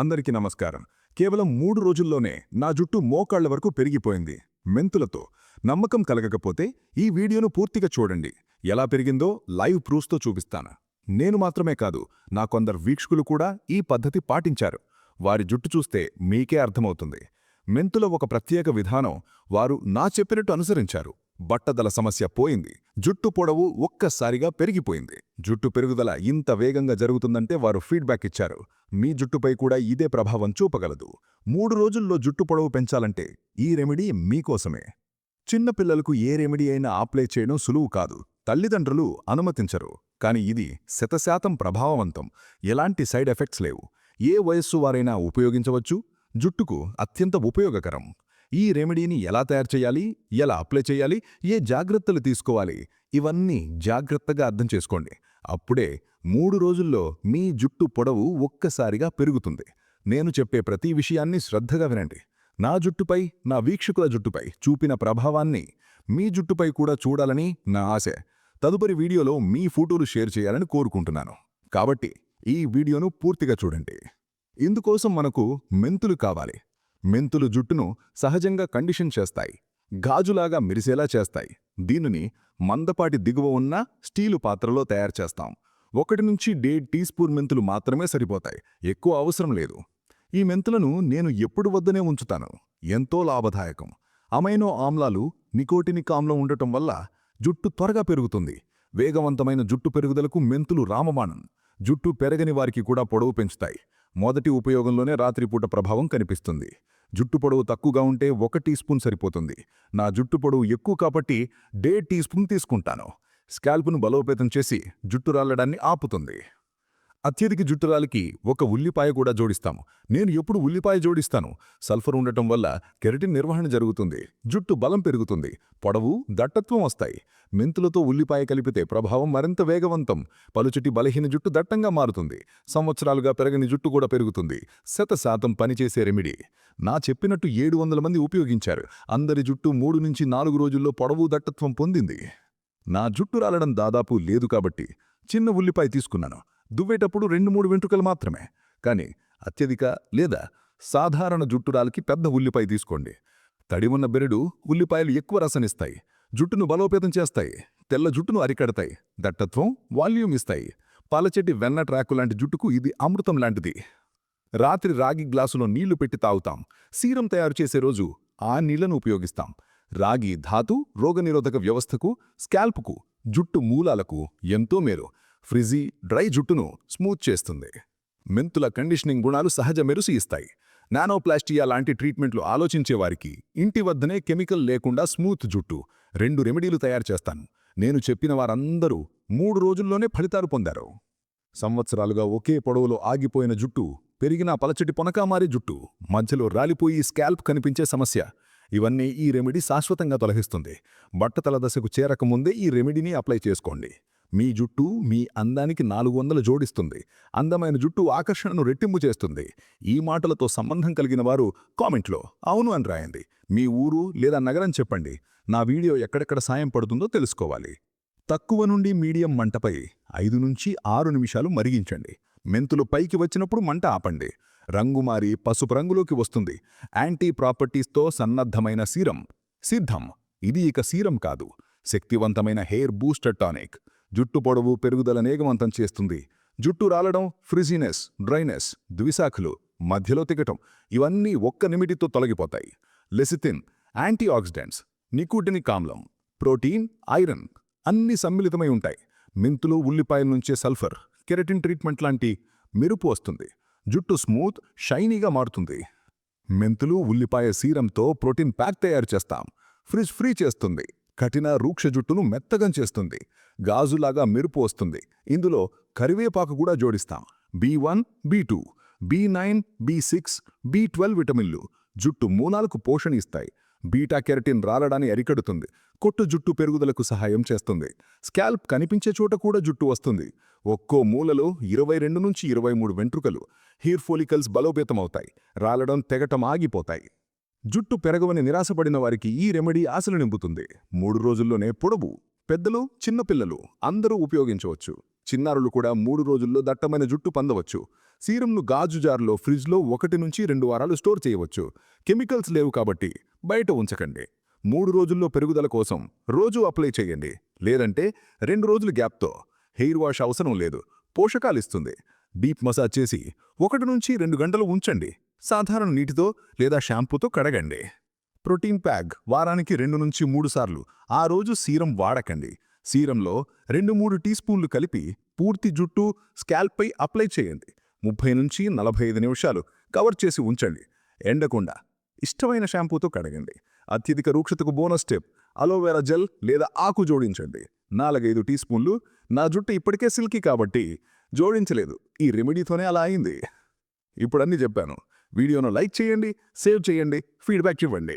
అందరికీ నమస్కారం. కేవలం మూడు రోజుల్లోనే నా జుట్టు మోకాళ్ళ వరకు పెరిగిపోయింది. మెంతులతో నమ్మకం కలగకపోతే ఈ వీడియోను పూర్తిగా చూడండి. ఎలా పెరిగిందో లైవ్ ప్రూఫ్తో చూపిస్తాను. నేను మాత్రమే కాదు నా కొందరు వీక్షకులు కూడా ఈ పద్ధతి పాటించారు. వారి జుట్టు చూస్తే మీకే అర్థమవుతుంది. మెంతుల ఒక ప్రత్యేక విధానం వారు నా చెప్పినట్టు అనుసరించారు. బట్టదల సమస్య పోయింది. జుట్టు పొడవు ఒక్కసారిగా పెరిగిపోయింది. జుట్టు పెరుగుదల ఇంత వేగంగా జరుగుతుందంటే వారు ఫీడ్బ్యాక్ ఇచ్చారు. మీ జుట్టుపై కూడా ఇదే ప్రభావం చూపగలదు. మూడు రోజుల్లో జుట్టు పొడవు పెంచాలంటే ఈ రెమెడీ మీకోసమే. చిన్నపిల్లలకు ఏ రెమెడీ అయినా అప్లై చేయడం సులువు కాదు. తల్లిదండ్రులు అనుమతించరు. కాని ఇది శతశాతం ప్రభావవంతం. ఎలాంటి సైడ్ ఎఫెక్ట్స్ లేవు. ఏ వయస్సు వారైనా ఉపయోగించవచ్చు. జుట్టుకు అత్యంత ఉపయోగకరం. ఈ రెమెడీని ఎలా తయారు చేయాలి? ఎలా అప్లై చేయాలి? ఏ జాగ్రత్తలు తీసుకోవాలి? ఇవన్నీ జాగ్రత్తగా అర్థం చేసుకోండి. అప్పుడే మూడు రోజుల్లో మీ జుట్టు పొడవు ఒక్కసారిగా పెరుగుతుంది. నేను చెప్పే ప్రతి విషయాన్ని శ్రద్ధగా వినండి. నా జుట్టుపై నా వీక్షకుల జుట్టుపై చూపిన ప్రభావాన్ని మీ జుట్టుపై కూడా చూడాలని నా ఆశ. తదుపరి వీడియోలో మీ ఫోటోలు షేర్ చేయాలని కోరుకుంటున్నాను. కాబట్టి ఈ వీడియోను పూర్తిగా చూడండి. ఇందుకోసం మనకు మెంతులు కావాలి. మెంతులు జుట్టును సహజంగా కండిషన్ చేస్తాయి. గాజులాగా మెరిసేలా చేస్తాయి. దీనిని మందపాటి దిగువ ఉన్న స్టీలు పాత్రలో తయారు చేస్తాం. ఒకటి నుంచి డేడ్ టీ స్పూన్ మెంతులు మాత్రమే సరిపోతాయి. ఎక్కువ అవసరం లేదు. ఈ మెంతులను నేను ఎప్పుడు వద్దనే ఉంచుతాను. ఎంతో లాభదాయకం. అమైనో ఆమ్లాలు నికోటినిక్ ఆమ్లం ఉండటం వల్ల జుట్టు త్వరగా పెరుగుతుంది. వేగవంతమైన జుట్టు పెరుగుదలకు మెంతులు రామబాణం. జుట్టు పెరగని వారికి కూడా పొడవు పెంచుతాయి. మొదటి ఉపయోగంలోనే రాత్రిపూట ప్రభావం కనిపిస్తుంది. జుట్టు పొడవు తక్కువగా ఉంటే ఒక టీ స్పూన్ సరిపోతుంది. నా జుట్టు పొడవు ఎక్కువ కాబట్టి డే టీ స్పూన్ తీసుకుంటాను. స్కాల్ప్ను బలోపేతం చేసి జుట్టు రాలడాన్ని ఆపుతుంది. అత్యధిక జుట్టురాలికి ఒక ఉల్లిపాయ కూడా జోడిస్తాము. నేను ఎప్పుడు ఉల్లిపాయ జోడిస్తాను. సల్ఫర్ ఉండటం వల్ల కెరటిన్ నిర్వహణ జరుగుతుంది. జుట్టు బలం పెరుగుతుంది. పొడవు దట్టత్వం వస్తాయి. మెంతులతో ఉల్లిపాయ కలిపితే ప్రభావం మరింత వేగవంతం. పలుచుటి బలహీన జుట్టు దట్టంగా మారుతుంది. సంవత్సరాలుగా పెరగని జుట్టు కూడా పెరుగుతుంది. శత శాతం పనిచేసే రెమిడీ. నా చెప్పినట్టు ఏడు వందల మంది ఉపయోగించారు. అందరి జుట్టు మూడు నుంచి నాలుగు రోజుల్లో పొడవు దట్టత్వం పొందింది. నా జుట్టు రాలడం దాదాపు లేదు కాబట్టి చిన్న ఉల్లిపాయ తీసుకున్నాను. దువ్వేటప్పుడు రెండు మూడు వెంట్రుకలు మాత్రమే. కానీ అత్యధిక లేదా సాధారణ జుట్టురాలకి పెద్ద ఉల్లిపాయ తీసుకోండి. తడి ఉన్న బెరడు ఉల్లిపాయలు ఎక్కువ రసనిస్తాయి. జుట్టును బలోపేతం చేస్తాయి. తెల్ల జుట్టును అరికడతాయి. దట్టత్వం వాల్యూమ్ ఇస్తాయి. పాలచెట్టి వెన్న ట్రాకు లాంటి జుట్టుకు ఇది అమృతం లాంటిది. రాత్రి రాగి గ్లాసులో నీళ్ళు పెట్టి తాగుతాం. సీరం తయారు చేసే రోజు ఆ నీళ్ళను ఉపయోగిస్తాం. రాగి ధాతు రోగనిరోధక వ్యవస్థకు స్కాల్ప్కు జుట్టు మూలాలకు ఎంతో మేరు ఫ్రిజీ డ్రై జుట్టును స్మూత్ చేస్తుంది. మెంతుల కండిషనింగ్ గుణాలు సహజ మెరుసు ఇస్తాయి నానోప్లాస్టియా లాంటి ట్రీట్మెంట్లు ఆలోచించేవారికి ఇంటి వద్దనే కెమికల్ లేకుండా స్మూత్ జుట్టు రెండు రెమెడీలు తయారు చేస్తాను. నేను చెప్పిన వారందరూ మూడు రోజుల్లోనే ఫలితాలు పొందారు. సంవత్సరాలుగా ఒకే పొడవులో ఆగిపోయిన జుట్టు పెరిగిన పలచటి పొనకామారి జుట్టు మధ్యలో రాలిపోయి స్కాల్ప్ కనిపించే సమస్య. ఇవన్నీ ఈ రెమెడీ శాశ్వతంగా తొలగిస్తుంది. బట్టతల దశకు చేరకముందే ఈ రెమెడీని అప్లై చేసుకోండి. మీ జుట్టు మీ అందానికి నాలుగు వందలు జోడిస్తుంది. అందమైన జుట్టు ఆకర్షణను రెట్టింపు చేస్తుంది. ఈ మాటలతో సంబంధం కలిగిన వారు కామెంట్లో అవును అని రాయండి. మీ ఊరు లేదా నగరం చెప్పండి. నా వీడియో ఎక్కడెక్కడ సాయం పడుతుందో తెలుసుకోవాలి. తక్కువ నుండి మీడియం మంటపై ఐదు నుంచి ఆరు నిమిషాలు మరిగించండి. మెంతులు పైకి వచ్చినప్పుడు మంట ఆపండి. రంగు మారి పసుపు రంగులోకి వస్తుంది. యాంటీ ప్రాపర్టీస్తో సన్నద్ధమైన సీరం సిద్ధం. ఇది ఇక సీరం కాదు. శక్తివంతమైన హెయిర్ బూస్టర్ టానిక్. జుట్టు పొడవు పెరుగుదల నేగవంతం చేస్తుంది. జుట్టు రాలడం ఫ్రిజీనెస్ డ్రైనెస్ ద్విశాఖలు మధ్యలో తిగటం ఇవన్నీ ఒక్క నిమిటితో తొలగిపోతాయి. లెసిథిన్ యాంటీ ఆక్సిడెంట్స్ నికూటినిక్ కామ్లం ప్రోటీన్ ఐరన్ అన్ని సమ్మిళితమై ఉంటాయి. మెంతులు ఉల్లిపాయల నుంచే సల్ఫర్ కెరటిన్ ట్రీట్మెంట్ లాంటి మెరుపు వస్తుంది. జుట్టు స్మూత్ షైనీగా మారుతుంది. మెంతులు ఉల్లిపాయ సీరంతో ప్రోటీన్ ప్యాక్ తయారు చేస్తాం. ఫ్రిజ్ ఫ్రీ చేస్తుంది. కఠిన రూక్ష జుట్టును మెత్తగం చేస్తుంది. గాజులాగా మెరుపు వస్తుంది. ఇందులో కరివేపాకు కూడా జోడిస్తాం. B one B two B nine B six B twelve విటమిన్లు. జుట్టు మూలాలకు పోషణ ఇస్తాయి. బీటా కెరటిన్ రాలడాన్ని అరికడుతుంది. కొట్టు జుట్టు పెరుగుదలకు సహాయం చేస్తుంది. స్కాల్ప్ కనిపించే చోట కూడా జుట్టు వస్తుంది. ఒక్కో మూలలో ఇరవై రెండు నుంచి ఇరవై మూడు వెంట్రుకలు. హీర్ ఫోలికల్స్ బలోపేతమవుతాయి. రాలడం తెగటం ఆగిపోతాయి. జుట్టు పెరగవని నిరాశపడిన వారికి ఈ రెమెడీ ఆశలు నింపుతుంది. మూడు రోజుల్లోనే పొడవు పెద్దలు చిన్నపిల్లలు అందరూ ఉపయోగించవచ్చు. చిన్నారులు కూడా మూడు రోజుల్లో దట్టమైన జుట్టు పొందవచ్చు. సీరంను గాజు జార్లో ఫ్రిడ్జ్లో ఒకటి నుంచి రెండు వారాలు స్టోర్ చేయవచ్చు. కెమికల్స్ లేవు కాబట్టి బయట ఉంచకండి. మూడు రోజుల్లో పెరుగుదల కోసం రోజు అప్లై చేయండి. లేదంటే రెండు రోజుల గ్యాప్తో. హెయిర్ వాష్ అవసరం లేదు. పోషకాలిస్తుంది డీప్ మసాజ్ చేసి ఒకటి నుంచి రెండు గంటలు ఉంచండి. సాధారణ నీటితో లేదా షాంపూతో కడగండి. ప్రోటీన్ ప్యాక్ వారానికి రెండు నుంచి మూడు సార్లు. ఆ రోజు సీరం వాడకండి. సీరంలో రెండు మూడు టీ స్పూన్లు కలిపి పూర్తి జుట్టు స్కాల్ప్పై అప్లై చేయండి. ముప్పై నుంచి నలభై ఐదు నిమిషాలు కవర్ చేసి ఉంచండి. ఎండకుండా ఇష్టమైన షాంపూతో కడగండి. అత్యధిక రూక్షతకు bonus step aloe vera gel లేదా ఆకు జోడించండి. నాలుగైదు టీ స్పూన్లు నా జుట్టు ఇప్పటికే సిల్కీ కాబట్టి జోడించలేదు. ఈ రెమెడీతోనే అలా అయింది. ఇప్పుడన్నీ చెప్పాను. వీడియోను లైక్ చేయండి సేవ్ చేయండి ఫీడ్బ్యాక్ ఇవ్వండి.